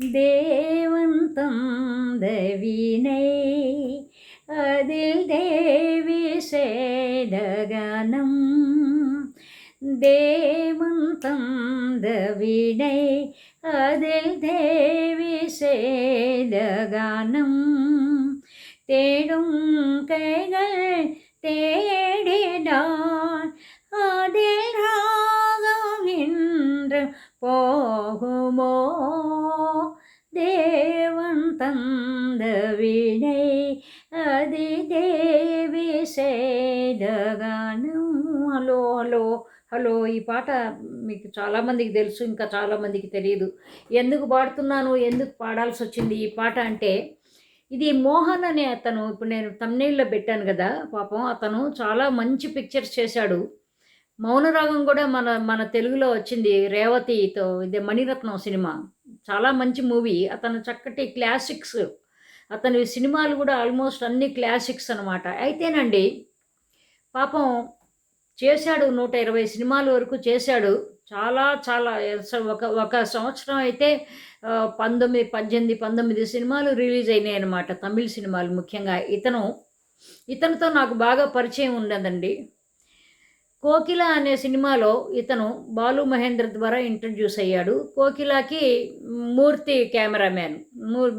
ദേവന്തം ദവിനൈ അതിൽ ദേവിശേലഗാനം ദേവന്തം ദവിനൈ അതിൽ ദേവിശേലഗാനം തേടും കൈകൾ തേടിടാ మీకు చాలామందికి తెలుసు ఇంకా చాలామందికి తెలియదు. ఎందుకు పాడుతున్నాను ఎందుకు పాడాల్సి వచ్చింది ఈ పాట అంటే ఇది మోహన్ అనే అతను ఇప్పుడు నేను తమ్నేళ్ళలో పెట్టాను కదా పాపం అతను చాలా మంచి పిక్చర్స్ చేశాడు. మౌనరాగం కూడా మన మన తెలుగులో వచ్చింది రేవతితో ఇదే మణిరత్నం సినిమా. చాలా మంచి మూవీ. అతను చక్కటి క్లాసిక్స్ అతని సినిమాలు కూడా ఆల్మోస్ట్ అన్ని క్లాసిక్స్ అనమాట అయితేనండి పాపం చేశాడు నూట ఇరవై సినిమాల వరకు చేశాడు. చాలా చాలా ఒక ఒక సంవత్సరం అయితే పంతొమ్మిది పద్దెనిమిది పంతొమ్మిది సినిమాలు రిలీజ్ అయినాయి అనమాట తమిళ సినిమాలు ముఖ్యంగా. ఇతను ఇతనితో నాకు బాగా పరిచయం ఉండదండి కోకిల అనే సినిమాలో ఇతను బాలు మహేంద్ర ద్వారా ఇంట్రడ్యూస్ అయ్యాడు. కోకిలకి మూర్తి కెమెరామ్యాన్.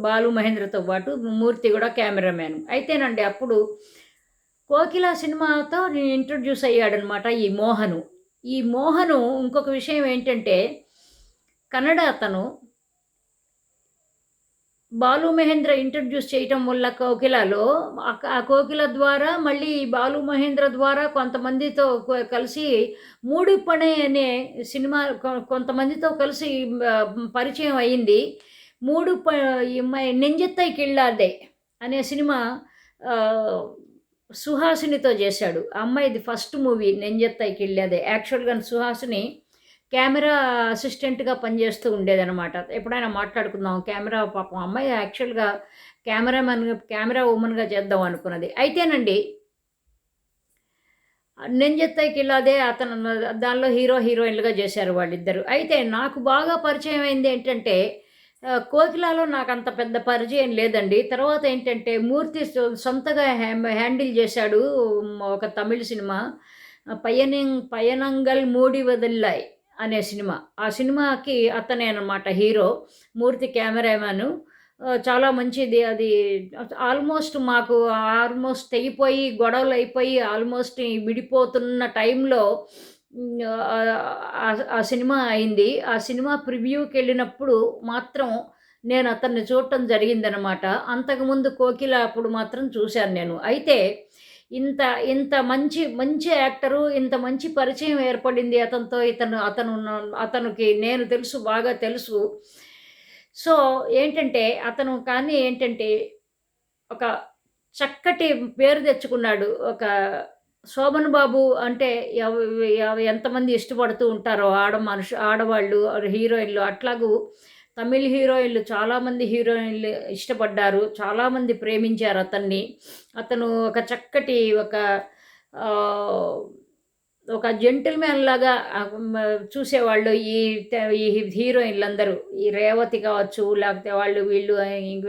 బాలు మహేంద్రతో పాటు మూర్తి కూడా కెమెరామ్యాన్. అయితేనండి అప్పుడు కోకిల సినిమాతో ఇంట్రడ్యూస్ అయ్యాడనమాట ఈ మోహను. ఈ మోహను ఇంకొక విషయం ఏంటంటే కన్నడ అతను బాలు మహేంద్ర ఇంట్రడ్యూస్ చేయటం వల్ల కోకిలలో ఆ కోకిల ద్వారా మళ్ళీ బాలు మహేంద్ర ద్వారా కొంతమందితో కలిసి మూడు పనే అనే సినిమా కొంతమందితో కలిసి పరిచయం అయింది. మూడు ప నెంజెత్తై కిళ్ళాదే అనే సినిమా సుహాసినితో చేశాడు. అమ్మాయిది ఫస్ట్ మూవీ నెంజెత్తైకి వెళ్ళేది. యాక్చువల్గా సుహాసిని కెమెరా అసిస్టెంట్గా పనిచేస్తూ ఉండేదన్నమాట. ఎప్పుడైనా మాట్లాడుకుందాం కెమెరా పాపం అమ్మాయి యాక్చువల్గా కెమెరామెన్ కెమెరా ఉమెన్గా చేద్దాం అనుకున్నది. అయితేనండి నెంజెత్తైకి ఇలాదే అతను దానిలో హీరో హీరోయిన్లుగా చేశారు వాళ్ళిద్దరు. అయితే నాకు బాగా పరిచయం అయింది ఏంటంటే కోకిలాలో నాకు అంత పెద్ద పరిచయం లేదండి. తర్వాత ఏంటంటే మూర్తి సొంతగా హ్యాండిల్ చేశాడు ఒక తమిళ సినిమా. పయనింగ్ పయనంగల్ మూడి వదిల్లాయ్ అనే సినిమా. ఆ సినిమాకి అతనే అనమాట హీరో మూర్తి కెమెరామ్యాను. చాలా మంచిది. అది ఆల్మోస్ట్ మాకు ఆల్మోస్ట్ తెగిపోయి గొడవలు అయిపోయి ఆల్మోస్ట్ విడిపోతున్న టైంలో ఆ సినిమా అయింది. ఆ సినిమా ప్రివ్యూకి వెళ్ళినప్పుడు మాత్రం నేను అతన్ని చూడటం జరిగిందనమాట అంతకుముందు కోకిల అప్పుడు మాత్రం చూశాను నేను. అయితే ఇంత ఇంత మంచి మంచి యాక్టరు ఇంత మంచి పరిచయం ఏర్పడింది అతనితో ఇతను అతను అతనికి నేను తెలుసు బాగా తెలుసు. సో ఏంటంటే అతను కానీ ఏంటంటే ఒక చక్కటి పేరు తెచ్చుకున్నాడు. ఒక శోభన్ బాబు అంటే ఎంతమంది ఇష్టపడుతూ ఉంటారో ఆడ మనుషు ఆడవాళ్ళు హీరోయిన్లు అట్లాగూ తమిళ్ హీరోయిన్లు చాలామంది హీరోయిన్లు ఇష్టపడ్డారు చాలామంది ప్రేమించారు అతన్ని. అతను ఒక చక్కటి ఒక ఒక జెంటిల్మెన్ లాగా చూసేవాళ్ళు ఈ ఈ హీరోయిన్లందరూ. ఈ రేవతి కావచ్చు లేకపోతే వాళ్ళు వీళ్ళు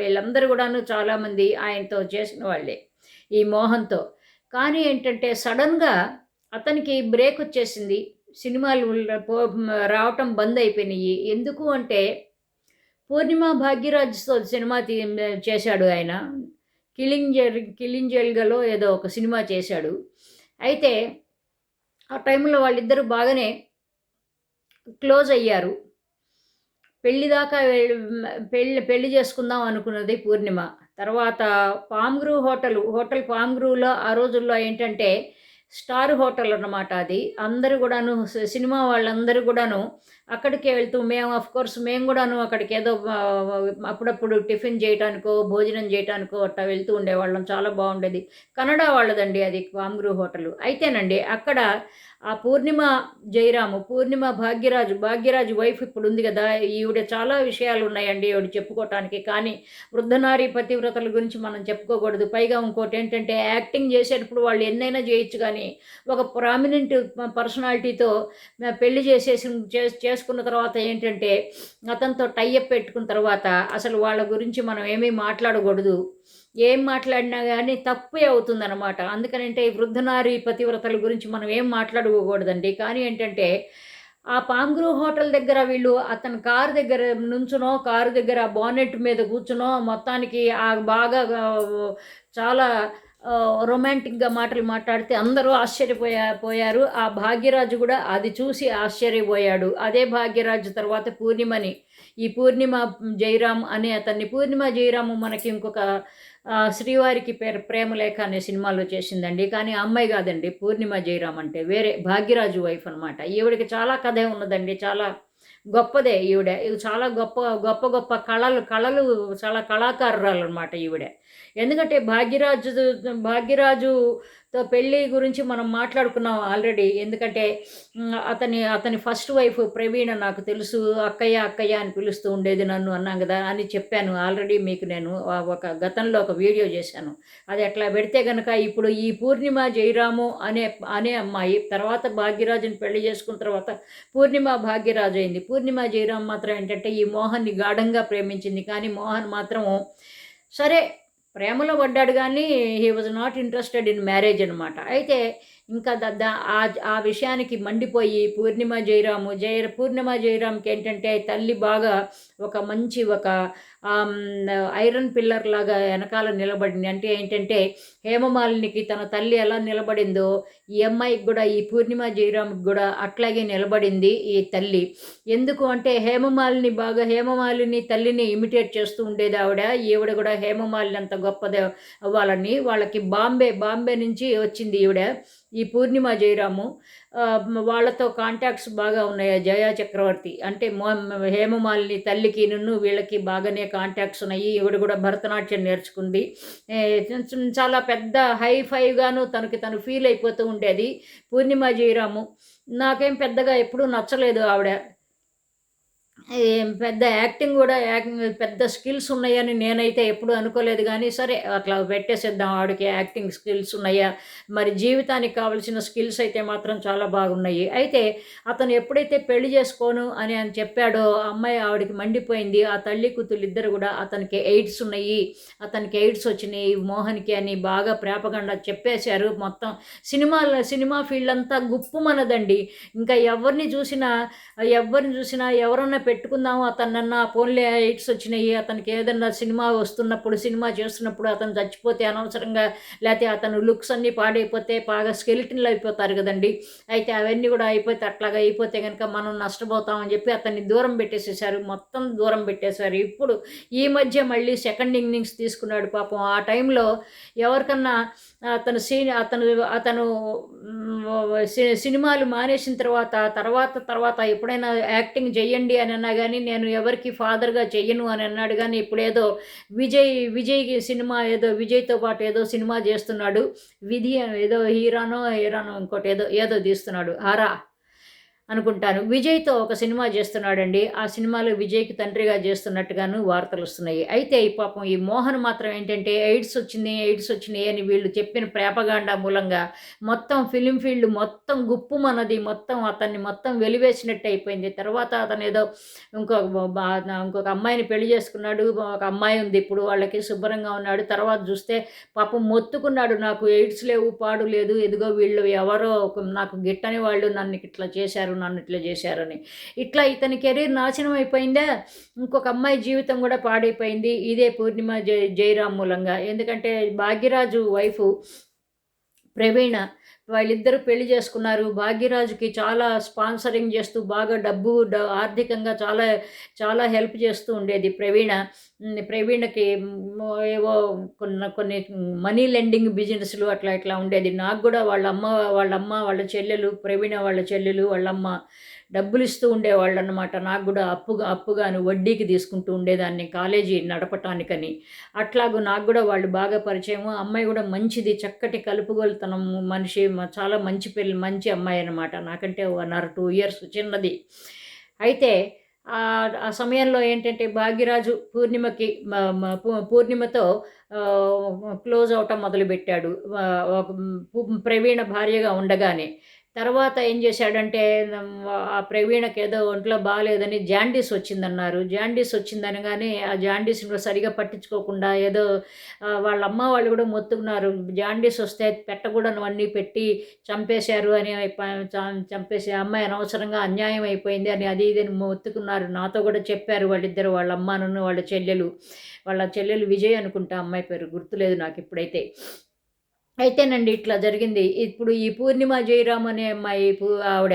వీళ్ళందరూ కూడాను చాలామంది ఆయనతో చేసిన వాళ్ళే ఈ మోహన్తో. కానీ ఏంటంటే సడన్గా అతనికి బ్రేక్ వచ్చేసింది. సినిమాలు రావటం బంద్ అయిపోయినాయి. ఎందుకు అంటే పూర్ణిమ భాగ్యరాజ్తో సినిమా తీ చేశాడు ఆయన. కిలింజర్ కిలింజల్గలో ఏదో ఒక సినిమా చేశాడు. అయితే ఆ టైంలో వాళ్ళిద్దరూ బాగానే క్లోజ్ అయ్యారు. పెళ్ళి దాకా పెళ్ళి పెళ్ళి చేసుకుందాం అనుకున్నది పూర్ణిమ. తర్వాత పామ్గ్రూ హోటల్ హోటల్ పామ్గ్రూలో ఆ రోజుల్లో ఏంటంటే స్టార్ హోటల్ అన్నమాట అది. అందరూ కూడాను సినిమా వాళ్ళందరూ కూడాను అక్కడికే వెళ్తూ మేము అఫ్ కోర్స్ మేము కూడాను అక్కడికి ఏదో అప్పుడప్పుడు టిఫిన్ చేయటానికో భోజనం చేయటానికో అట్లా వెళ్తూ ఉండేవాళ్ళం. చాలా బాగుండేది. కన్నడ వాళ్ళదండి అది పామ్గ్రూ హోటల్. అయితేనండి అక్కడ ఆ పూర్ణిమ జయరాము పూర్ణిమ భాగ్యరాజు భాగ్యరాజు వైఫ్ ఇప్పుడు ఉంది కదా. ఈవిడ చాలా విషయాలు ఉన్నాయండి ఈవిడ చెప్పుకోవటానికి కానీ వృద్ధనారీ పతివ్రతల గురించి మనం చెప్పుకోకూడదు. పైగా ఇంకోటి ఏంటంటే యాక్టింగ్ చేసేటప్పుడు వాళ్ళు ఎన్నైనా చేయొచ్చు కానీ ఒక ప్రామినెంట్ పర్సనాలిటీతో పెళ్ళి చేసేసి చే చేసుకున్న తర్వాత ఏంటంటే అతనితో టైఅప్ పెట్టుకున్న తర్వాత అసలు వాళ్ళ గురించి మనం ఏమీ మాట్లాడకూడదు. ఏం మాట్లాడినా కానీ తప్పే అవుతుందన్నమాట. అందుకనంటే ఈ వృద్ధనారి పతివ్రతల గురించి మనం ఏం మాట్లాడుకోకూడదండి. కానీ ఏంటంటే ఆ పాంగ్రూ హోటల్ దగ్గర వీళ్ళు అతని కారు దగ్గర నుంచునో కారు దగ్గర బానెట్ మీద కూర్చునో మొత్తానికి ఆ బాగా చాలా రొమాంటిక్గా మాటలు మాట్లాడితే అందరూ ఆశ్చర్యపోయా పోయారు. ఆ భాగ్యరాజు కూడా అది చూసి ఆశ్చర్యపోయాడు. అదే భాగ్యరాజు తర్వాత పూర్ణిమని. ఈ పూర్ణిమ జయరామ్ అనే అతన్ని పూర్ణిమ జయరాము మనకి ఇంకొక శ్రీవారికి పేరు ప్రేమలేఖ అనే సినిమాలో చేసిందండి. కానీ అమ్మాయి కాదండి పూర్ణిమ జయరామ్ అంటే వేరే భాగ్యరాజు వైఫ్ అనమాట ఈవిడికి చాలా కథే ఉన్నదండి చాలా గొప్పదే ఈవిడ. ఇది చాలా గొప్ప గొప్ప గొప్ప కళలు కళలు చాలా కళాకారురాలు అనమాట ఈవిడ. ఎందుకంటే భాగ్యరాజు భాగ్యరాజుతో పెళ్ళి గురించి మనం మాట్లాడుకున్నాం ఆల్రెడీ ఎందుకంటే అతని అతని ఫస్ట్ వైఫ్ ప్రవీణ నాకు తెలుసు. అక్కయ్య అక్కయ్య అని పిలుస్తూ ఉండేది నన్ను అన్నాం కదా అని చెప్పాను. ఆల్రెడీ మీకు నేను ఒక గతంలో ఒక వీడియో చేశాను. అది అట్లా పెడితే కనుక ఇప్పుడు ఈ పూర్ణిమ జయరాము అనే అనే అమ్మాయి తర్వాత భాగ్యరాజుని పెళ్ళి చేసుకున్న తర్వాత పూర్ణిమ భాగ్యరాజు అయింది. పూర్ణిమ జయరాం మాత్రం ఏంటంటే ఈ మోహన్ని గాఢంగా ప్రేమించింది. కానీ మోహన్ మాత్రం సరే ప్రేమలో పడ్డాడు కానీ he was not interested in marriage అనమాట అయితే ఇంకా దద్ద ఆ ఆ విషయానికి మండిపోయి పూర్ణిమ జయరాము జయ పూర్ణిమ జయరామ్కి ఏంటంటే తల్లి బాగా ఒక మంచి ఒక ఐరన్ పిల్లర్ లాగా వెనకాల నిలబడింది. అంటే ఏంటంటే హేమమాలినికి తన తల్లి ఎలా నిలబడిందో ఈ అమ్మాయికి కూడా ఈ పూర్ణిమ జయరామ్కి కూడా అట్లాగే నిలబడింది ఈ తల్లి. ఎందుకు అంటే హేమమాలిని బాగా హేమమాలిని తల్లిని ఇమిటేట్ చేస్తూ ఉండేది ఆవిడ. ఈవిడ కూడా హేమమాలిని అంత గొప్పదే అవ్వాలని వాళ్ళకి బాంబే బాంబే నుంచి వచ్చింది ఈవిడ ఈ పూర్ణిమ జయరాము. వాళ్ళతో కాంటాక్ట్స్ బాగా ఉన్నాయి? జయా చక్రవర్తి. అంటే మో- హేమమాలిని తల్లికి నిన్ను వీళ్ళకి బాగానే కాంటాక్ట్స్ ఉన్నాయి. ఈవిడ కూడా భరతనాట్యం నేర్చుకుంది. కొంచెం చాలా పెద్ద హై ఫైగాను తనకి తను ఫీల్ అయిపోతూ ఉండేది. పూర్ణిమ జయరాము. నాకేం పెద్దగా ఎప్పుడూ నచ్చలేదు ఆవిడ. పెద్ద యాక్టింగ్ కూడా యాక్టింగ్ పెద్ద స్కిల్స్ ఉన్నాయని నేనైతే ఎప్పుడు అనుకోలేదు. కానీ సరే అట్లా పెట్టేసేద్దాం ఆవిడకి యాక్టింగ్ స్కిల్స్ ఉన్నాయా? మరి జీవితానికి కావలసిన స్కిల్స్ అయితే మాత్రం చాలా బాగున్నాయి. అయితే అతను ఎప్పుడైతే పెళ్ళి చేసుకోను అని అని చెప్పాడో అమ్మాయి ఆవిడకి మండిపోయింది. ఆ తల్లి కూతురు ఇద్దరు కూడా అతనికి ఎయిడ్స్ ఉన్నాయి. అతనికి ఎయిడ్స్ వచ్చినాయి. మోహన్కి అని బాగా ప్రేపగండా చెప్పేశారు. మొత్తం సినిమా సినిమా ఫీల్డ్ అంతా గుప్పుమనదండి ఇంకా ఎవరిని చూసినా ఎవరిని చూసినా ఎవరన్నా పెట్టుకుందాము అతనన్నా ఫోన్లే ఎయిడ్స్ వచ్చినాయి అతనికి ఏదన్నా సినిమా వస్తున్నప్పుడు సినిమా చేస్తున్నప్పుడు అతను చచ్చిపోతే అనవసరంగా లేకపోతే అతను లుక్స్ అన్నీ పాడైపోతే బాగా స్కెలిటన్లు అయిపోతారు కదండి. అయితే అవన్నీ కూడా అయిపోతే అట్లాగా అయిపోతే కనుక మనం నష్టపోతామని చెప్పి అతన్ని దూరం పెట్టేసేసారు మొత్తం దూరం పెట్టేశారు. ఇప్పుడు ఈ మధ్య మళ్ళీ సెకండ్ ఇన్నింగ్స్ తీసుకున్నాడు పాపం. ఆ టైంలో ఎవరికన్నా అతను సీన్ అతను అతను సి- సినిమాలు మానేసిన తర్వాత తర్వాత తర్వాత ఎప్పుడైనా యాక్టింగ్ చెయ్యండి అని అన్నా కానీ నేను ఎవరికి ఫాదర్గా చెయ్యను అని అన్నాడు. కానీ ఇప్పుడు ఏదో విజయ్ విజయ్ సినిమా ఏదో విజయ్తో పాటు ఏదో సినిమా చేస్తున్నాడు. విధి ఏదో హీరానో హీరానో ఇంకోటి ఏదో ఏదో తీస్తున్నాడు. హరా అనుకుంటాను. విజయ్తో ఒక సినిమా చేస్తున్నాడండి. ఆ సినిమాలో విజయ్కి తండ్రిగా చేస్తున్నట్టుగాను వార్తలు వస్తున్నాయి. అయితే ఈ పాపం ఈ మోహన్ మాత్రం ఏంటంటే ఎయిడ్స్ వచ్చింది ఎయిడ్స్ వచ్చినాయి అని వీళ్ళు చెప్పిన ప్రేపగాండా మూలంగా మొత్తం ఫిలిం ఫీల్డ్ మొత్తం గుప్పుమన్నది మొత్తం అతన్ని మొత్తం వెలివేసినట్టు అయిపోయింది. తర్వాత అతను ఏదో ఇంకొక బా- ఇంకొక అమ్మాయిని పెళ్ళి చేసుకున్నాడు ఒక అమ్మాయి ఉంది ఇప్పుడు వాళ్ళకి శుభ్రంగా ఉన్నాడు. తర్వాత చూస్తే పాపం మొత్తుకున్నాడు నాకు ఎయిడ్స్ లేవు పాడు లేదు. ఎదుగో వీళ్ళు ఎవరో నాకు గిట్టని వాళ్ళు నన్ను ఇట్లా చేశారు నన్ను ఇట్లా చేశారని. ఇట్లా ఇతని కెరీర్ నాశనం అయిపోయిందా? ఇంకొక అమ్మాయి జీవితం కూడా పాడైపోయింది. ఇదే పూర్ణిమ జై జయరామ్ మూలంగా. ఎందుకంటే భాగ్యరాజు వైఫ్ ప్రవీణ వాళ్ళిద్దరూ పెళ్ళి చేసుకున్నారు. భాగ్యరాజుకి చాలా స్పాన్సరింగ్ చేస్తూ బాగా డబ్బు ఆర్థికంగా చాలా చాలా హెల్ప్ చేస్తూ ఉండేది ప్రవీణ. ప్రవీణకి ఏవో కొన్ని కొన్ని మనీ లెండింగ్ బిజినెస్లు అట్లా ఇట్లా ఉండేది. నాకు కూడా వాళ్ళ అమ్మ వాళ్ళ అమ్మ వాళ్ళ చెల్లెలు ప్రవీణ వాళ్ళ చెల్లెలు వాళ్ళ అమ్మ డబ్బులు ఇస్తూ ఉండేవాళ్ళు అనమాట నాకు కూడా అప్పుగా అప్పుగాను వడ్డీకి తీసుకుంటూ ఉండేదాన్ని కాలేజీ నడపటానికని. అట్లాగూ నాకు కూడా వాళ్ళు బాగా పరిచయం అమ్మాయి కూడా మంచిది చక్కటి కలుపుగోలుతనం మనిషి చాలా మంచి పిల్ల మంచి అమ్మాయి అనమాట నాకంటే వన్ ఆర్ టూ ఇయర్స్ చిన్నది. అయితే ఆ సమయంలో ఏంటంటే భాగ్యరాజు పూర్ణిమకి పూర్ణిమతో క్లోజ్ అవటం మొదలుపెట్టాడు. ఒక ప్రవీణ భార్యగా ఉండగానే. తర్వాత ఏం చేశాడంటే ఆ ప్రవీణకి ఏదో ఒంట్లో బాగాలేదని జాండీస్ వచ్చిందన్నారు. జాండీస్ వచ్చిందనగానే ఆ జాండీస్ని సరిగా పట్టించుకోకుండా ఏదో వాళ్ళ అమ్మ వాళ్ళు కూడా మొత్తుకున్నారు. జాండీస్ వస్తే పెట్టకూడనివన్నీ పెట్టి చంపేశారు అని చంపేసే చంపేసి అమ్మాయి అనవసరంగా అన్యాయం అయిపోయింది అని అది ఇది అని మొత్తుకున్నారు. నాతో కూడా చెప్పారు వాళ్ళిద్దరు వాళ్ళ అమ్మను వాళ్ళ చెల్లెలు. వాళ్ళ చెల్లెలు విజయ్ అనుకుంటా అమ్మాయి పేరు. గుర్తులేదు నాకు ఇప్పుడైతే. అయితేనండి ఇట్లా జరిగింది. ఇప్పుడు ఈ పూర్ణిమ జయరామ్ అనే అమ్మాయి పూ- ఆవిడ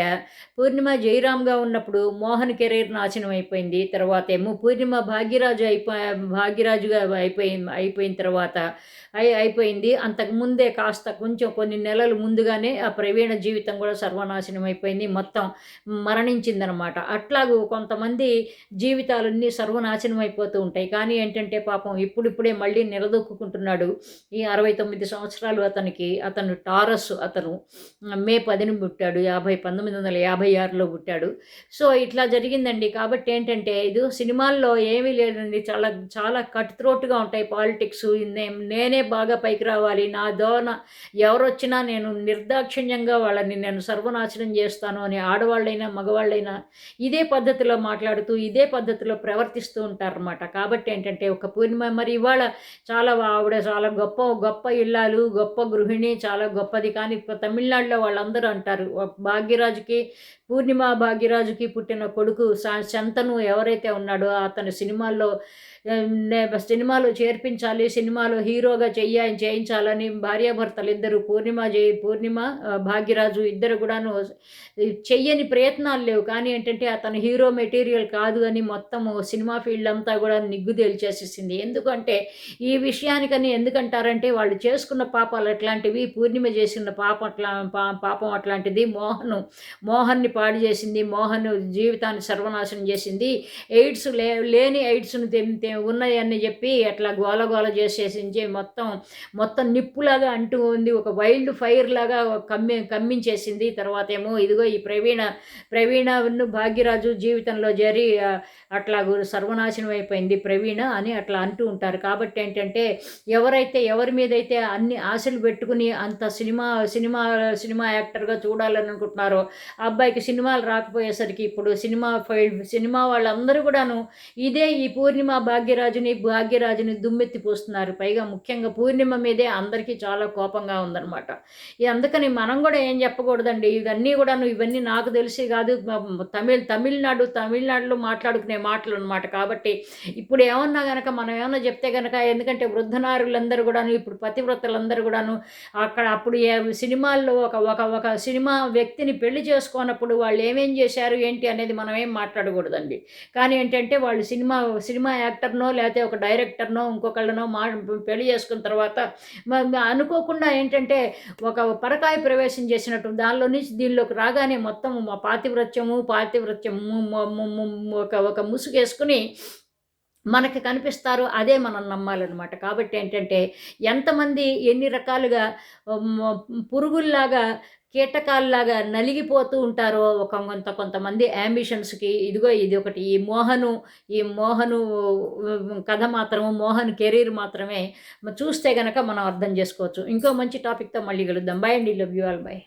పూర్ణిమ జయరామ్గా ఉన్నప్పుడు మోహన్ కెరీర్ నాశనం అయిపోయింది. తర్వాత ఏమో పూర్ణిమ భాగ్యరాజు అయిపో భాగ్యరాజుగా అయిపోయింది అయిపోయిన తర్వాత అయి అయిపోయింది. అంతకుముందే కాస్త కొంచెం కొన్ని నెలలు ముందుగానే ఆ ప్రవీణ జీవితం కూడా సర్వనాశనం అయిపోయింది. మొత్తం మరణించిందనమాట. అట్లాగూ కొంతమంది జీవితాలన్నీ సర్వనాశనం అయిపోతూ ఉంటాయి. కానీ ఏంటంటే పాపం ఇప్పుడిప్పుడే మళ్ళీ నిలదొక్కుంటున్నాడు ఈ అరవై తొమ్మిది సంవత్సరాలు అతనికి అతను టారస్ అతను. మే పదిని పుట్టాడు. యాభై పంతొమ్మిది వందల యాభై ఆరులో పుట్టాడు. సో ఇట్లా జరిగిందండి. కాబట్టి ఏంటంటే ఇది సినిమాల్లో ఏమీ లేదండి. చాలా చాలా కట్ త్రోట్గా ఉంటాయి పాలిటిక్స్. నేనే బాగా పైకి రావాలి. నా దోన ఎవరొచ్చినా నేను నిర్దాక్షిణ్యంగా వాళ్ళని నేను సర్వనాశనం చేస్తాను అని ఆడవాళ్ళైనా మగవాళ్ళైనా ఇదే పద్ధతిలో మాట్లాడుతూ ఇదే పద్ధతిలో ప్రవర్తిస్తూ ఉంటారన్నమాట. కాబట్టి ఏంటంటే ఒక పూర్ణిమ మరి ఇవాళ చాలా ఆవిడ చాలా గొప్ప గొప్ప ఇల్లాలు గొప్ప గృహిణి చాలా గొప్పది. కానీ ఇప్పుడు తమిళనాడులో వాళ్ళందరూ అంటారు భాగ్యరాజుకి పూర్ణిమ భాగ్యరాజుకి పుట్టిన కొడుకు శంతను ఎవరైతే ఉన్నాడో అతని సినిమాల్లో సినిమాలో చేర్పించాలి సినిమాలో హీరోగా చెయ్య చేయించాలని భార్యాభర్తలు ఇద్దరు పూర్ణిమ జయ పూర్ణిమ భాగ్యరాజు ఇద్దరు కూడాను చెయ్యని ప్రయత్నాలు లేవు. కానీ ఏంటంటే అతను హీరో మెటీరియల్ కాదు అని మొత్తము సినిమా ఫీల్డ్ అంతా కూడా నిగ్గు తేల్చేసేసింది. ఎందుకంటే ఈ విషయానికని ఎందుకంటారంటే వాళ్ళు చేసుకున్న పాపాలు అట్లాంటివి పూర్ణిమ చేసిన పాపం అట్లా పాపం అట్లాంటిది మోహన్ మోహన్ని పాడు చేసింది మోహన్ జీవితాన్ని సర్వనాశనం చేసింది. ఎయిడ్స్ లే లేని ఎయిడ్స్ను తె ఉన్నాయని చెప్పి అట్లా గోల గోల చేసేసించి మొత్తం మొత్తం నిప్పులాగా అంటూ ఉంది. ఒక వైల్డ్ ఫైర్ లాగా కమ్మి కమ్మించేసింది. తర్వాత ఏమో ఇదిగో ఈ ప్రవీణ ప్రవీణను భాగ్యరాజు జీవితంలో జరి అట్లా సర్వనాశనం అయిపోయింది ప్రవీణ అని అట్లా అంటూ ఉంటారు. కాబట్టి ఏంటంటే ఎవరైతే ఎవరి మీద అయితే అన్ని ఆశలు పెట్టుకుని అంత సినిమా సినిమా సినిమా యాక్టర్గా చూడాలని అనుకుంటున్నారో ఆ అబ్బాయికి సినిమాలు రాకపోయేసరికి ఇప్పుడు సినిమా ఫైల్ సినిమా వాళ్ళందరూ కూడాను ఇదే ఈ పూర్ణిమ భాగ్యరాజుని భాగ్యరాజుని దుమ్మెత్తి పోస్తున్నారు. పైగా ముఖ్యంగా పూర్ణిమ మీదే అందరికీ చాలా కోపంగా ఉందన్నమాట. ఇది అందుకని మనం కూడా ఏం చెప్పకూడదండి. ఇవన్నీ కూడాను ఇవన్నీ నాకు తెలిసి కాదు. తమిళ తమిళనాడు తమిళనాడులో మాట్లాడుకునే మాటలు అనమాట కాబట్టి ఇప్పుడు ఏమన్నా కనుక మనం ఏమన్నా చెప్తే కనుక ఎందుకంటే వృద్ధనారులందరూ కూడాను ఇప్పుడు పతివ్రతలందరూ కూడాను అక్కడ అప్పుడు ఏ సినిమాల్లో ఒక ఒక ఒక సినిమా వ్యక్తిని పెళ్ళి చేసుకున్నప్పుడు వాళ్ళు ఏమేం చేశారు ఏంటి అనేది మనం ఏం మాట్లాడకూడదండి. కానీ ఏంటంటే వాళ్ళు సినిమా సినిమా యాక్టర్ యాక్టర్నో లేకపోతే ఒక డైరెక్టర్నో ఇంకొకళ్ళనో మా పెళ్ళి చేసుకున్న తర్వాత అనుకోకుండా ఏంటంటే ఒక పరకాయ ప్రవేశం చేసినట్టు దానిలో నుంచి దీనిలోకి రాగానే మొత్తం మా పాతివ్రత్యము పాతివ్రత్యము ఒక ఒక ముసుగేసుకుని మనకి కనిపిస్తారు అదే మనం నమ్మాలన్నమాట. కాబట్టి ఏంటంటే ఎంతమంది ఎన్ని రకాలుగా పురుగుల్లాగా కీటకాల్లాగా నలిగిపోతూ ఉంటారో ఒక కొంత కొంతమంది యాంబిషన్స్కి ఇదిగో ఇది ఒకటి ఈ మోహను ఈ మోహను కథ మాత్రము మోహన్ కెరీర్ మాత్రమే చూస్తే గనక మనం అర్థం చేసుకోవచ్చు. ఇంకో మంచి టాపిక్తో మళ్ళీ కలుద్దాం. బాయ్ అండి. Love you all. బాయ్.